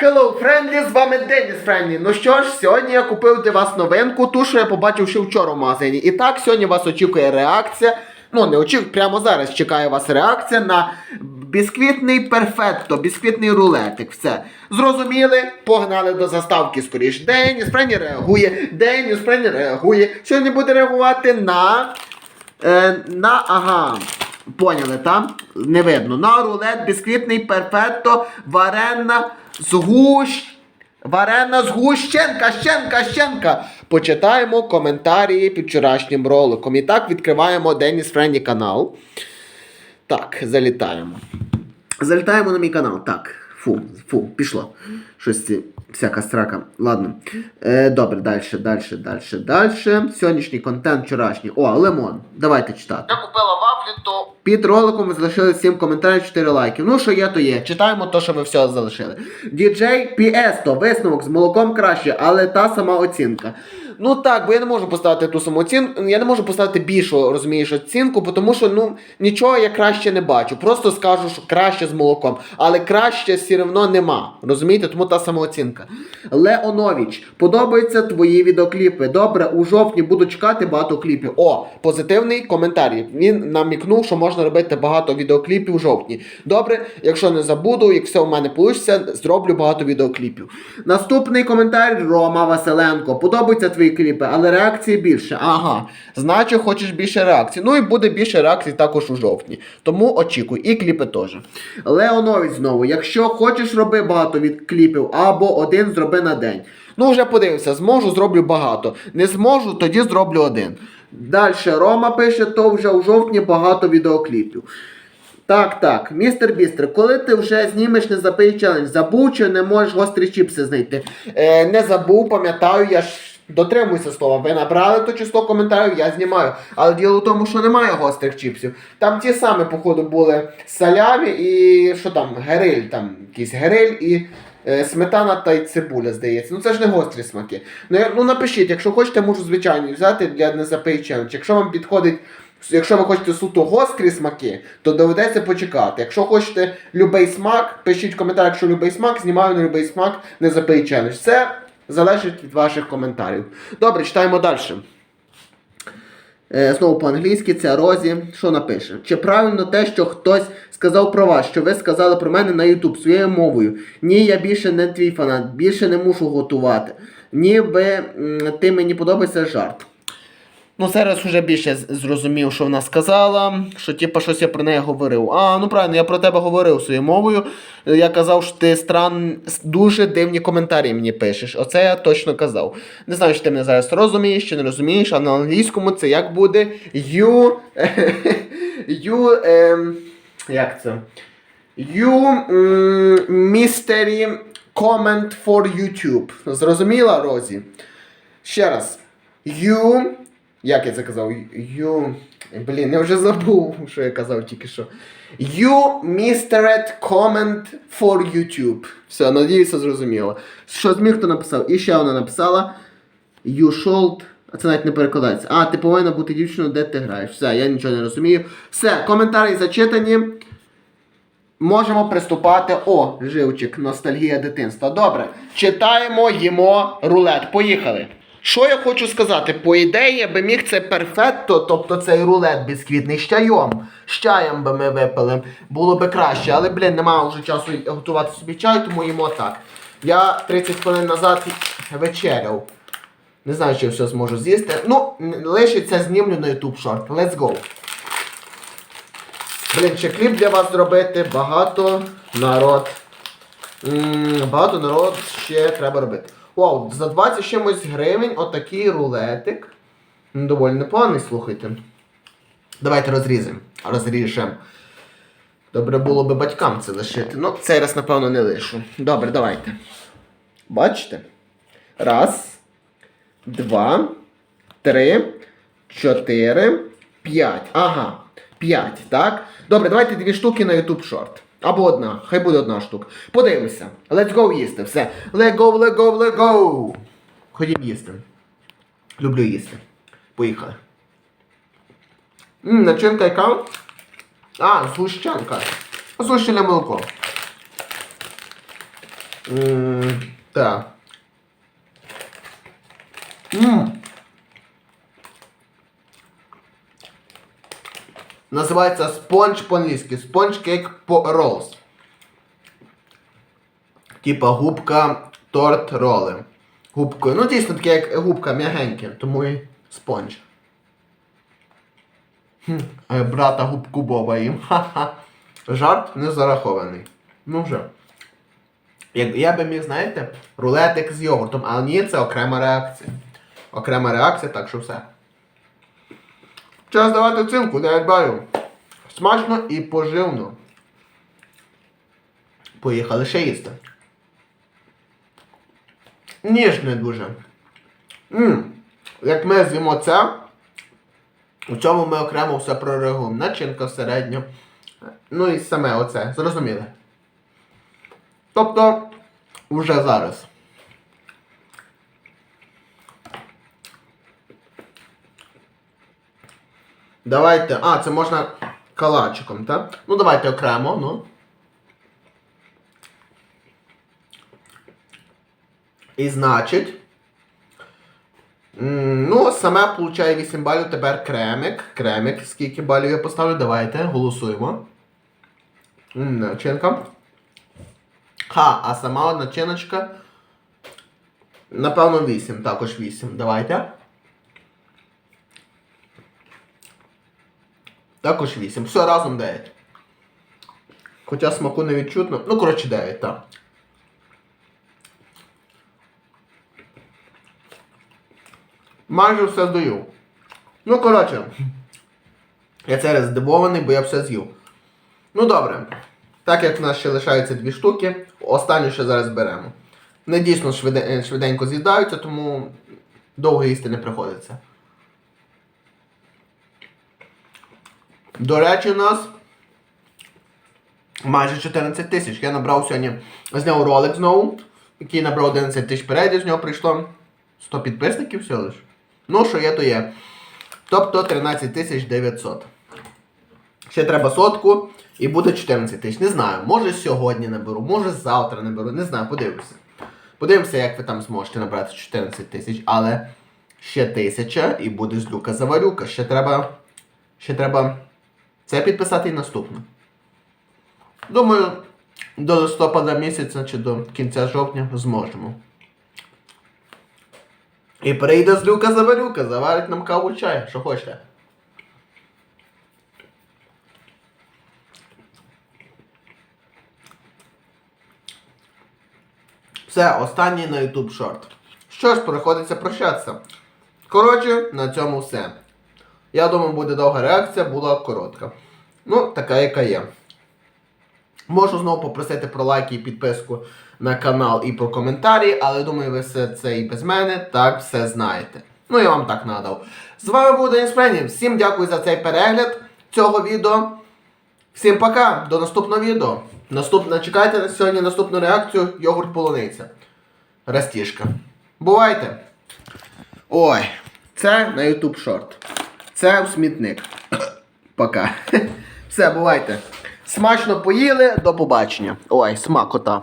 Hello, friendly, з вами Деніс Френдлі. Ну що ж, сьогодні я купив для вас новинку, ту, що я побачив ще вчора в магазині. І так, сьогодні вас очікує реакція. Ну, не очікує, прямо зараз чекає вас реакція на бісквітний перфетто, бісквітний рулетик. Все. Зрозуміли? Погнали до заставки скоріш. Деніс Френдлі реагує, Деніс Френдлі реагує. Сьогодні буде реагувати на. Е, на. Ага. Поняли, там? Не видно. На рулет, бісквітний перфетто, варена, згущ. Варена згущенка, щенка, щенка. Почитаємо коментарі під вчорашнім роликом. І так відкриваємо Деніс Френні канал. Так, залітаємо. Залітаємо на мій канал. Так. Фу, фу, пішло. Щось всяка страка. Ладно. Е, добре, далі, далі, далі, далі. Сьогоднішній контент вчорашній. О, лимон. Давайте читати. Я купила вафлі, то. Під роликом ви залишили 7 коментарів, 4 лайків. Ну, що є, то є. Читаємо то, що ви все залишили. Діджей Піесто, висновок з молоком краще, але та сама оцінка. Ну так, бо я не можу поставити ту саму оцінку. Я не можу поставити більшу, розумієш, оцінку, тому що ну нічого я краще не бачу. Просто скажу, що краще з молоком. Але краще все одно нема. Розумієте? Тому та сама оцінка. Леонович, подобаються твої відеокліпи. Добре, у жовтні буду чекати багато кліпів. О, позитивний коментар. Він намікнув, що можна робити багато відеокліпів у жовтні. Добре, якщо не забуду, як все у мене вийде, зроблю багато відеокліпів. Наступний коментар Рома Василенко. Подобається Подобаються твої кліпи, але реакції більше. Ага. Значить, хочеш більше реакцій. Ну і буде більше реакцій також у жовтні. Тому очікуй, і кліпи теж. Леонович знову, якщо хочеш роби багато від кліпів, або один зроби на день. Ну, вже подивився, зможу, зроблю багато. Не зможу, тоді зроблю один. Далі Рома пише, то вже у жовтні багато відеокліпів. Так, так, містер Бістер, коли ти вже знімеш не забий челендж, забув чи не можеш гострі чіпси знайти? Е, не забув, пам'ятаю, я ж дотримуюся слова. Ви набрали то число коментарів, я знімаю. Але діло в тому, що немає гострих чіпсів. Там ті самі, походу, були салямі і що там, гериль, там якийсь гериль і. е, Сметана та й цибуля, здається. Ну це ж не гострі смаки. Ну, я- ну напишіть, якщо хочете, можу звичайно взяти для незапий челендж. Якщо вам підходить Якщо ви хочете суто гострі смаки, то доведеться почекати. Якщо хочете любий смак, пишіть в коментарях, якщо любий смак, знімаю на любий смак, не запий челендж. Це залежить від ваших коментарів. Добре, читаємо далі. Е, знову по-англійськи, це Розі. Що напише? Чи правильно те, що хтось сказав про вас, що ви сказали про мене на YouTube своєю мовою? Ні, я більше не твій фанат, більше не мушу готувати. Ніби ти мені подобається жарт. Ну, зараз вже більше зрозумів, що вона сказала, що типу щось я про неї говорив. А, ну правильно, я про тебе говорив своєю мовою. Я казав, що ти стран... дуже дивні коментарі мені пишеш. Оце я точно казав. Не знаю, чи ти мене зараз розумієш чи не розумієш, а на англійському це як буде you... you... ем, як це? You mystery comment for YouTube. Зрозуміла, Розі? Ще раз. You. Як я це казав? You. Блін, я вже забув, що я казав тільки що. You mistered comment for YouTube. Все, надіюся, зрозуміло. Що зміг, хто написав? І ще вона написала. You should. А це навіть не перекладається. А, ти повинна бути дівчиною, де ти граєш. Все, я нічого не розумію. Все, коментарі зачитані. Можемо приступати. О, живчик, ностальгія дитинства. Добре. Читаємо, їмо рулет. Поїхали. Що я хочу сказати? По ідеї, я би міг це перфетто, тобто цей рулет бісквітний з чайом. З чаєм би ми випили. Було би краще, але, блін, немає вже часу готувати собі чай, тому їмо так. Я 30 хвилин назад вечеряв. Не знаю, чи я все зможу з'їсти. Ну, н- лишиться знімлю на YouTube шорт. Let's go. Блін, ще кліп для вас зробити. Багато народ. М, багато народ ще треба робити. Вау, за 20 чимось гривень отакий рулетик. М, Доволі непоганий, слухайте. Давайте розріземо. Розріжемо. Добре було би батькам це лишити. Ну, цей раз, напевно, не лишу. Добре, давайте. Бачите? Раз, два, три, чотири, п'ять. Ага, п'ять, так? Добре, давайте дві штуки на YouTube Short. Або одна, хай буде одна штука. Подивимося. Let's go їсти. Все. Let go, let go, let go. Ходім їсти. Люблю їсти. Поїхали. Ммм, начинка яка? А, згущенка. Згущене молоко. М, Так. М. Називається спонж по-англійськи. Спонж кейк по ролс. Типа губка торт роли. Губкою. Ну, дійсно таке, як губка м'ягеньке, тому і спонж. Хм, брата губку Боба їм. Ха-ха. Жарт не зарахований. Ну вже. Як, я би міг, знаєте, рулетик з йогуртом, але ні, це окрема реакція. Окрема реакція, так що все. Час давати оцінку, 9 балів. Смачно і поживно. Поїхали ще їсти. Ніж не дуже. Мм. Як ми з'їмо це, у цьому ми окремо все прореагуємо. Начинка середня. Ну і саме оце. Зрозуміли? Тобто, вже зараз. Давайте. А, це можна калачиком, так? Ну давайте окремо, ну. І значить. Ну, саме получає 8 балів, тепер кремик. Кремик. Скільки балів я поставлю? Давайте, голосуємо. Начинка. Ха, а сама начиночка. Напевно, 8. Також 8. Давайте. Також 8. Все разом 9. Хоча смаку не відчутно. Ну, коротше, 9, так. Майже все здаю. Ну, коротше. Я зараз здивований, бо я все з'їв. Ну добре. Так як в нас ще лишаються дві штуки, останню ще зараз беремо. Вони дійсно швиденько з'їдаються, тому довго їсти не приходиться. До речі, у нас майже 14 тисяч. Я набрав сьогодні, зняв ролик знову, який набрав 11 тисяч переглядів, з нього прийшло 100 підписників всього лиш. Ну, що є, то є. Тобто 13 тисяч 900. Ще треба сотку і буде 14 тисяч. Не знаю, може сьогодні наберу, може завтра наберу, не знаю, подивимося. Подивимося, як ви там зможете набрати 14 тисяч, але ще тисяча і буде злюка заварюка. Ще треба. Ще треба це підписати і наступне. Думаю, до листопада місяця чи до кінця жовтня зможемо. І прийде злюка заварюка, заварить нам каву чай, що хочете. Все, останній на YouTube шорт. Що ж, приходиться прощатися. Коротше, на цьому все. Я думаю, буде довга реакція, була коротка. Ну, така, яка є. Можу знову попросити про лайки і підписку на канал і про коментарі, але думаю, ви все це і без мене так все знаєте. Ну, я вам так надав. З вами був Денис Френів. Всім дякую за цей перегляд цього відео. Всім пока, до наступного відео. Наступне, чекайте на сьогодні наступну реакцію йогурт полуниця. Растішка. Бувайте! Ой, це на YouTube шорт. Це в смітник. Пока. Все, бувайте. Смачно поїли, до побачення. Ой, смакота.